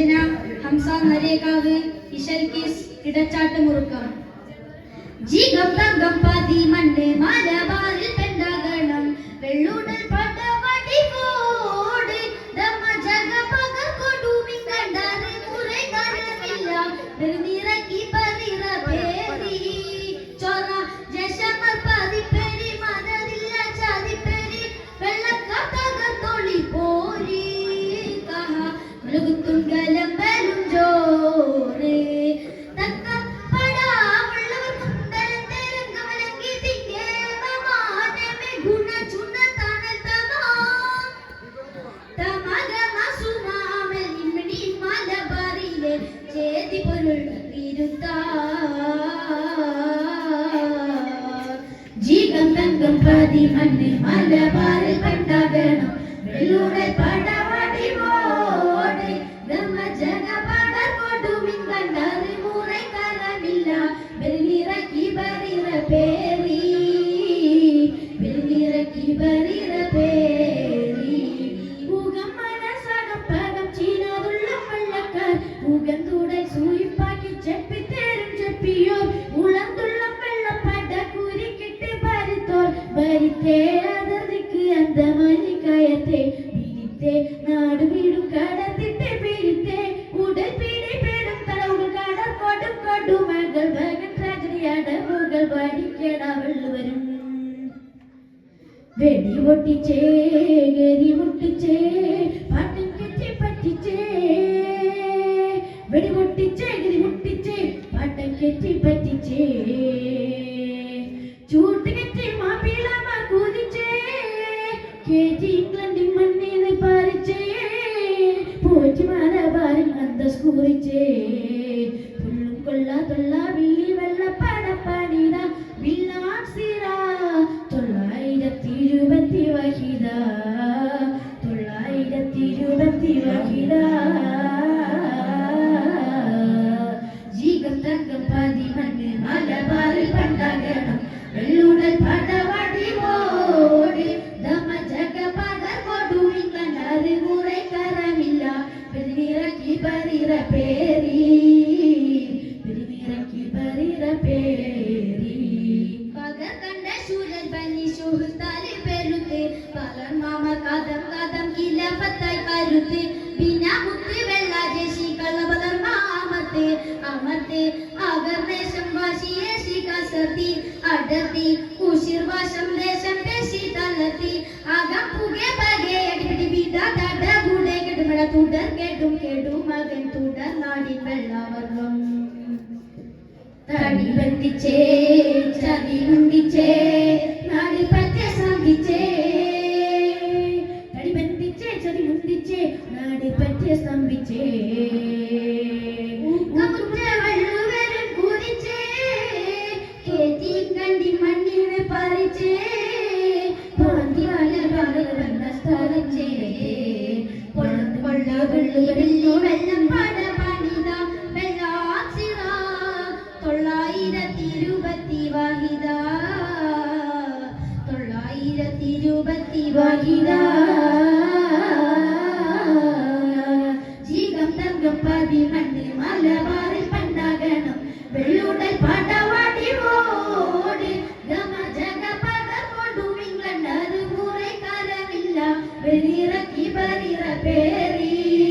രചന ഹംസ നരേകാവ് ഇശൽക്കിസ് ഇടച്ചാട്ട് മുറുക്കം. ജി ഗം ഗം ദി മണ്ണ് മലബാറിൽ പെണ്ടാകണം വെള്ളൂടൽ പടവടി കോട് ദമ ജഗ പകർ കൊടുമി കണ്ടാറ് മുറേ കാണമില്ല ജീകം തങ്കം പതി മണ്ണ് മലബാറിൽ കണ്ടാകണം വെള്ളൂടെ പടവടി ഓട് ഗമ ജഗ പടർ കൊടുമിൻ കണ്ടാറ് മുറൈ കരമില്ല വെള്ളിറക്കി ബറിറ പേരി വെള്ളിറക്കി വെടി പൊട്ടിച്ചേ ഗരി പൊട്ടിച്ചേ പാട്ടും കെട്ടി പറ്റിച്ചേ. വെടി പൊട്ടിച്ചേ ഗരി പൊട്ടിച്ചേ പാട്ടും കെട്ടി പറ്റിച്ചേ. ചൂട്ട് കെട്ടി മാപ്പിളമ കുതിച്ചേ. കേറ്റി ഇംഗ്ലണ്ടിൻ മണ്ണിന് പാരിച്ചേ പോറ്റി മലബാറിൽ അന്തസ് കൂറിച്ചേ. പുള്ളും കൊള്ളാതുള്ള വില്ലി പേരി പകർ കണ്ട ശൂരൻ പനി സുഹൃത്താലി പെരുത്ത്. പകർ മാമ കഥം കഥം കിലപത്തായി കരുത്ത് പിന്നെ മുത്ത് വെള്ള ജേശി കള്ളപകർ മാമത്ത്. അമർത്ത് അകർദേശം വാശിയെ കസർത്തി. അടർത്തി കുശിർ വാശം ദേശം പേശി തളർത്തി. അകം പുകെ പകെ അടിപിടി വിധ തട. കൂടെ കെടുമട തുടർ കെടും കെടു മകൻ തുടർ. നാടിൻ വെള്ളവർഗം തടി ബന്ധിച്ചേ ചതി മുണ്ടിച്ചേ നാടി പറ്റ സ്തംഭിച്ചേ. തടി ബന്ധിച്ചേ ചതി മുണ്ടിച്ചേ നാടി പറ്റ സ്തംഭിച്ചേ. ഊക്കമുറ്റ ഇരുപത്തി ജീകം തങ്കം പതി മണ്ണ് മലബാറിൽ പണ്ടാകണം വെള്ളുടൽ പാട്ടവാടി ഓടി ഗമ ജഗപദ കൊണ്ടും ഇംഗ്ലണ്ട് അതുകൂറെ കാലമില്ല വെളിയിറക്കി പരിറ പേരീ